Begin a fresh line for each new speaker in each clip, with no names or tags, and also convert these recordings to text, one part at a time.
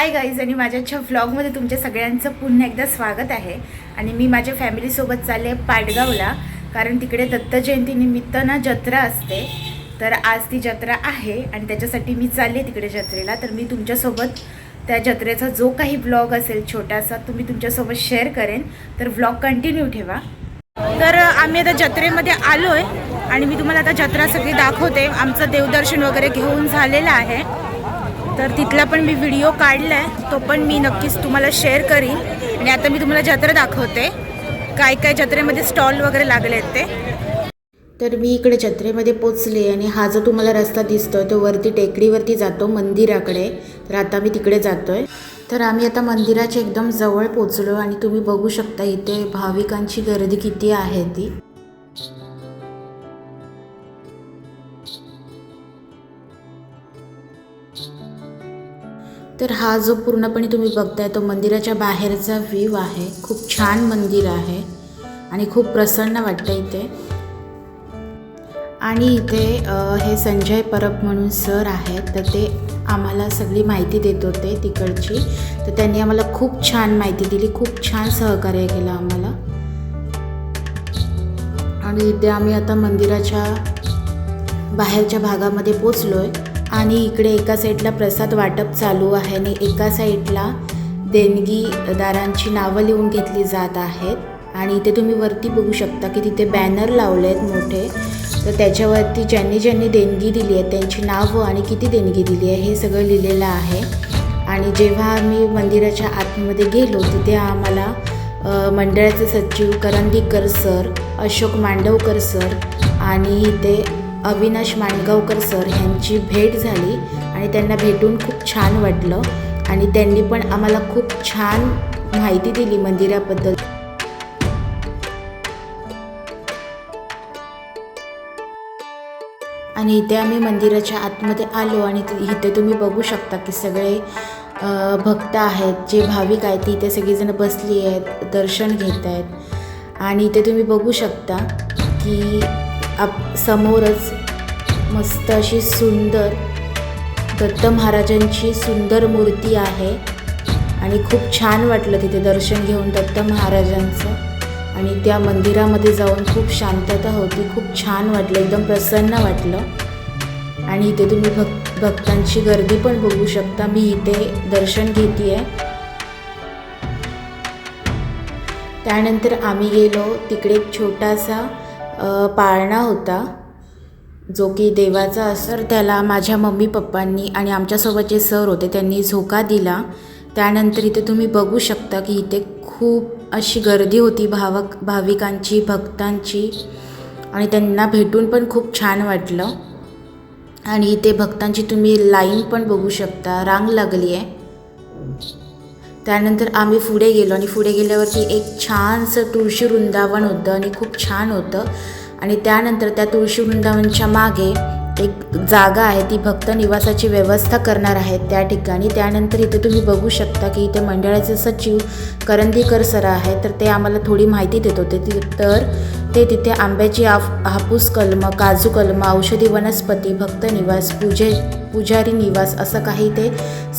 Hi guys आणि माझ्याच्या व्लॉगमध्ये तुमच्या सगळ्यांचं पुन्हा एकदा स्वागत आहे. आणि मी माझ्या फॅमिलीसोबत चालले पाडगावला कारण तिकडे दत्त जयंतीनिमित्त ना जत्रा असते. तर आज ती जत्रा आहे आणि त्याच्यासाठी मी चालले तिकडे जत्रेला. तर मी तुमच्यासोबत त्या जत्रेचा जो काही ब्लॉग असेल छोटासा तो मी तुमच्यासोबत शेअर करेन. तर व्लॉग कंटिन्यू ठेवा. तर आम्ही आता जत्रेमध्ये आलो आहे आणि मी तुम्हाला आता जत्रा सगळी दाखवते. आमचं देवदर्शन वगैरे घेऊन झालेलं आहे. तर तिथला पण मी व्हिडिओ काढला आहे तो पण मी नक्कीच तुम्हाला शेअर करीन. आणि आता मी तुम्हाला जत्रा दाखवते. काय काय जत्रेमध्ये स्टॉल वगैरे लागले आहेत ते. तर मी इकडे जत्रेमध्ये पोचले आणि हा जो तुम्हाला रस्ता दिसतोय तो वरती टेकडीवरती जातो मंदिराकडे. तर आता मी तिकडे जातोय. तर आम्ही आता मंदिराच्या एकदम जवळ पोचलो आणि तुम्ही बघू शकता इथे भाविकांची गर्दी किती आहे ती. तर हा जो पूर्णपणे तुम्ही बघताय तो मंदिराच्या बाहेरचा व्ह्यू आहे. खूप छान मंदिर आहे आणि खूप प्रसन्न वाटतं इथे. आणि इथे हे संजय परब म्हणून सर आहेत तर ते आम्हाला सगळी माहिती देत होते तिकडची. तर त्यांनी आम्हाला खूप छान माहिती दिली खूप छान सहकार्य केलं आम्हाला. आणि इथे आम्ही आता मंदिराच्या बाहेरच्या भागामध्ये पोचलो आहे आणि इकडे एका साईडला प्रसाद वाटप चालू आहे आणि एका साईडला देणगीदारांची नावं लिहून घेतली जात आहेत. आणि इथे तुम्ही वरती बघू शकता की तिथे बॅनर लावले आहेत मोठे. तर त्याच्यावरती ज्यांनी ज्यांनी देणगी दिली आहे त्यांची नावं आणि किती देणगी दिली आहे हे सगळं लिहिलेलं आहे. आणि जेव्हा आम्ही मंदिराच्या आतमध्ये गेलो तिथे आम्हाला मंडळाचे सचिव करंदीकर सर अशोक मांडवकर सर आणि इथे अविनाश माणगावकर सर ह्यांची भेट झाली आणि त्यांना भेटून खूप छान वाटलं. आणि त्यांनी पण आम्हाला खूप छान माहिती दिली मंदिराबद्दल. आणि इथे आम्ही मंदिराच्या आतमध्ये आलो आणि इथे तुम्ही बघू शकता की सगळे भक्त आहेत जे भाविक आहेत ती इथे सगळीजणं बसली आहेत दर्शन घेत आहेत. आणि इथे तुम्ही बघू शकता की आप समोरच मस्त अशी सुंदर दत्त महाराजांची सुंदर मूर्ती आहे. आणि खूप छान वाटलं तिथे दर्शन घेऊन दत्त महाराजांचं. आणि त्या मंदिरामध्ये जाऊन खूप शांतता होती खूप छान वाटलं एकदम प्रसन्न वाटलं. आणि इथे तुम्ही भक्त भक्तांची गर्दी पण बघू शकता मी इथे दर्शन घेते त्यानंतर आम्ही गेलो तिकडे एक छोटासा पाळणा होता. जो की देवाचा असर त्याला माझ्या मम्मी पप्पांनी आणि आमच्यासोबत जे सर होते त्यांनी झोका दिला. त्यानंतर इथे तुम्ही बघू शकता की इथे खूप अशी गर्दी होती भावक भाविकांची भक्तांची. आणि त्यांना भेटून पण खूप छान वाटलं. आणि इथे भक्तांची तुम्ही लाईन पण बघू शकता. रांग लागली आहे त्यानंतर आम्ही पुढे गेलो आणि पुढे गेल्यावरती एक छानसं तुळशी वृंदावन होतं आणि खूप छान होतं. आणि त्यानंतर त्या तुळशी वृंदावनच्या मागे एक जागा आहे ती भक्त निवासाची व्यवस्था करणार आहेत त्या ठिकाणी. त्यानंतर इथे तुम्ही बघू शकता की इथे मंडळाचे सचिव करंदीकर सर आहेत तर ते आम्हाला थोडी माहिती देत होते. ती तर ते तिथे आंब्याची आफ हापूस कलम काजू कलम औषधी वनस्पती भक्त निवास पूजे पुजारी निवास असं काही ते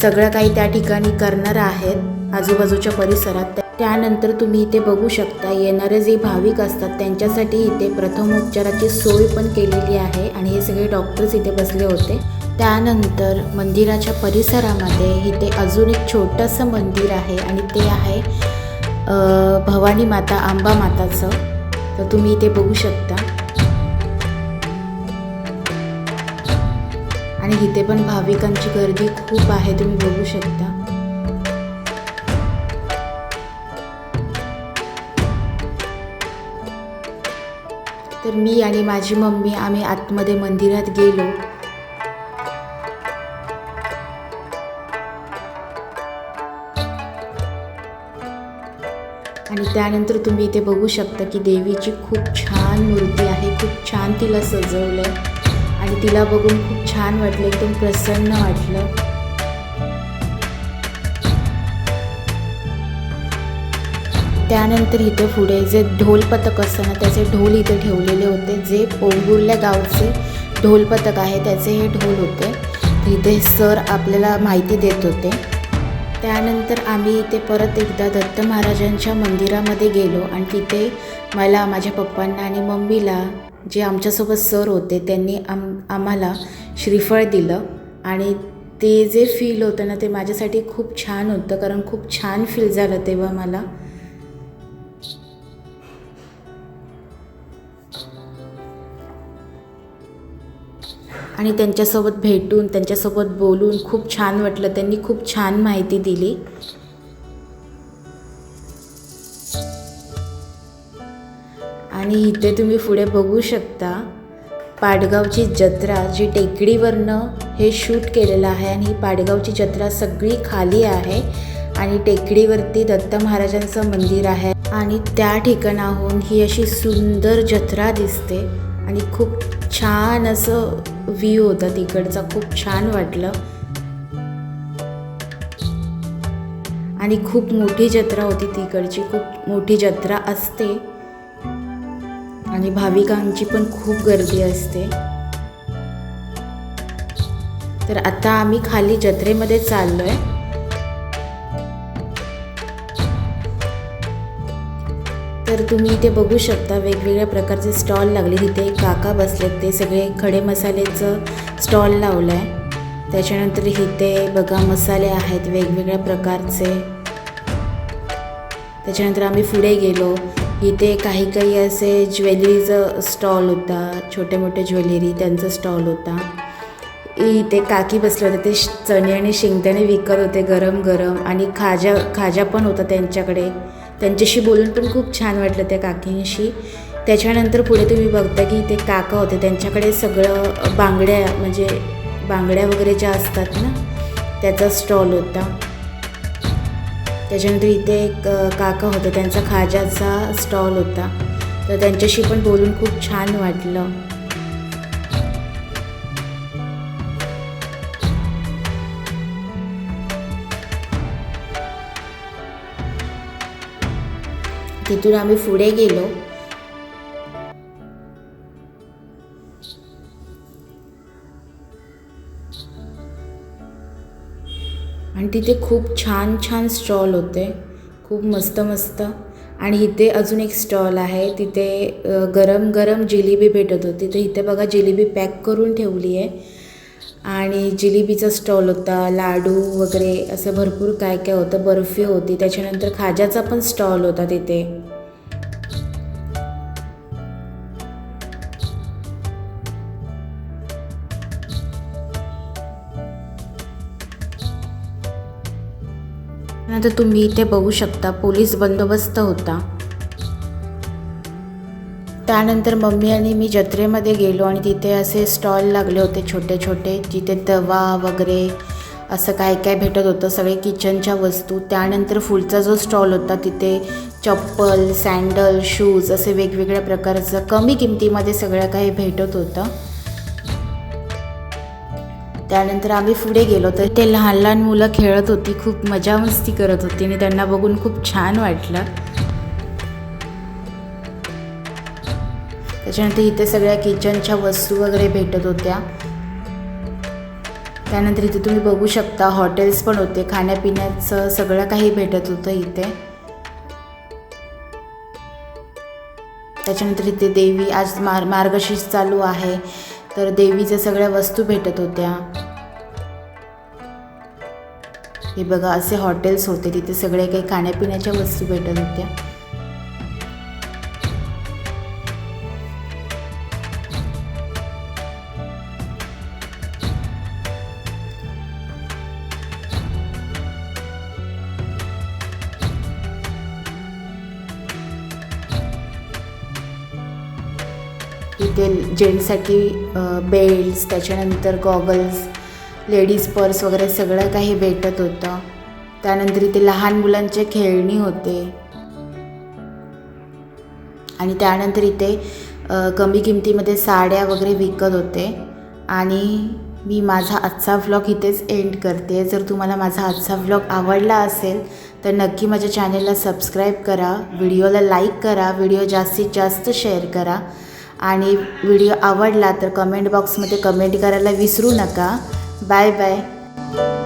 सगळं काही त्या ठिकाणी करणार आहेत आजूबाजूच्या परिसरात. त्यानंतर तुम्ही इथे बघू शकता येणारे जे भाविक असतात त्यांच्यासाठी इथे प्रथमोपचाराची सोय पण केलेली आहे आणि हे सगळे डॉक्टर्स इथे बसले होते. त्यानंतर मंदिराच्या परिसरामध्ये इथे अजून एक छोटंसं मंदिर आहे आणि ते आहे भवानी माता आंबा माताचं. तर तुम्ही इथे बघू शकता. आणि इथे पण भाविकांची गर्दी खूप आहे तुम्ही बघू शकता. तर मी आणि माझी मम्मी आम्ही आतमध्ये मंदिरात गेलो. आणि त्यानंतर तुम्ही इथे बघू शकता की देवीची खूप छान मूर्ती आहे खूप छान तिला सजवलं आणि तिला बघून खूप छान वाटलं एकदम प्रसन्न वाटलं. त्यानंतर इथे पुढे जे ढोल पथक असतं ना त्याचे ढोल इथे ठेवलेले होते. जे पोंगुर्ल्या गावचे ढोल पथक आहे त्याचे हे ढोल होते. इथे सर आपल्याला माहिती देत होते. त्यानंतर आम्ही इथे परत एकदा दत्त महाराजांच्या मंदिरामध्ये गेलो आणि तिथे मला माझ्या पप्पांना आणि मम्मीला जे आमच्यासोबत सर होते त्यांनी आम आम्हाला श्रीफळ दिलं. आणि ते जे फील होतं ना ते माझ्यासाठी खूप छान होतं कारण खूप छान फील झालं तेव्हा मला. आणि त्यांच्यासोबत भेटून त्यांच्यासोबत बोलून खूप छान वाटलं. त्यांनी खूप छान माहिती दिली. आणि इथे तुम्ही पुढे बघू शकता पाडगावची जत्रा जी टेकडीवरनं हे शूट केलेलं आहे. आणि ही पाडगावची जत्रा सगळी खाली आहे. आणि टेकडीवरती दत्त महाराजांचं मंदिर आहे. आणि त्या ठिकाणाहून ही अशी सुंदर जत्रा दिसते. आणि खूप छान असं व्ह्यू होता तिकडचा खूप छान वाटलं. आणि खूप मोठी जत्रा होती तिकडची खूप मोठी जत्रा असते. आणि भाविकांची पण खूप गर्दी असते. तर आता आम्ही खाली जत्रेमध्ये चाललो आहे तुम्ही इथे बघू शकता वेगवेगळ्या प्रकारचे स्टॉल लागले. तिथे एक काका बसलेत. ते सगळे खडे मसाल्याचं स्टॉल लावलं आहे त्याच्यानंतर इथे बघा मसाले आहेत वेगवेगळ्या प्रकारचे. त्याच्यानंतर आम्ही पुढे गेलो. इथे काही काही असे ज्वेलरीचं स्टॉल होता. छोटे मोठे ज्वेलरी त्यांचा स्टॉल होता. इथे काकी बसले होते. ते चणे आणि शेंगदाणे विकत होते गरम गरम. आणि खाजा खाजा पण होता त्यांच्याकडे. त्यांच्याशी बोलून पण खूप छान वाटलं त्या काकींशी. त्याच्यानंतर पुढे तुम्ही बघता की इथे काका होते. त्यांच्याकडे सगळं बांगड्या म्हणजे बांगड्या वगैरे ज्या असतात ना त्याचा स्टॉल होता. त्याच्यानंतर इथे एक काका होता. त्यांचा खाजाचा स्टॉल होता. तर त्यांच्याशी पण बोलून खूप छान वाटलं. तिथून आम्ही पुढे गेलो. आणि तिथे खूप छान छान स्टॉल होते. खूप मस्त मस्त. आणि इथे अजून एक स्टॉल आहे. तिथे गरम गरम जिलेबी भेटत होती. तर इथे बघा जिलेबी पॅक करून ठेवली आहे. आणि जिलेबीचा स्टॉल होता. लाडू वगैरे असं भरपूर काय काय होतं. बर्फी होती. त्याच्यानंतर खाज्याचा पण स्टॉल होता तिथे. नंतर तुम्ही इथे बघू शकता पोलीस बंदोबस्त होता. त्यानंतर मम्मी आणि मी जत्रेमध्ये गेलो आणि तिथे असे स्टॉल लागले होते छोटे छोटे जिथे तवा वगैरे असं काय काय भेटत होतं सगळे किचनच्या वस्तू. त्यानंतर फुलचा जो स्टॉल होता तिथे चप्पल सँडल शूज असे वेगवेगळ्या प्रकारचं कमी किमतीमध्ये सगळं काही भेटत होतं. त्यानंतर आम्ही पुढे गेलो. तर ते लहान लहान मुलं खेळत होती खूप मजा मस्ती करत होती आणि त्यांना बघून खूप छान वाटलं. त्याच्यानंतर इथे सगळ्या किचनच्या वस्तू वगैरे भेटत होत्या. त्यानंतर इथे तुम्ही बघू शकता हॉटेल्स पण होते खाण्यापिण्याचं सगळं काही भेटत होतं इथे. त्याच्यानंतर इथे देवी आज मार मार्गशीर्ष चालू आहे. तर देवीच्या सगळ्या वस्तू भेटत होत्या. हे बघा असे हॉटेल्स होते तिथे सगळे काही खाण्यापिण्याच्या वस्तू भेटत होत्या. इथे जेंट्ससाठी बेल्ट्स त्याच्यानंतर गॉगल्स लेडीज पर्स वगैरे सगळं काही भेटत होतं. त्यानंतर इथे लहान मुलांचे खेळणी होते. आणि त्यानंतर इथे कमी किमतीमध्ये साड्या वगैरे विकत होते. आणि मी माझा आजचा व्लॉग इथेच एंड करते. जर तुम्हाला माझा आजचा व्लॉग आवडला असेल तर नक्की माझ्या चॅनेलला सबस्क्राईब करा. व्हिडिओला लाईक करा. व्हिडिओ जास्तीत जास्त शेअर करा. आणि व्हिडिओ आवडला तर कमेंट बॉक्समध्ये कमेंट करायला विसरू नका. Bye, bye.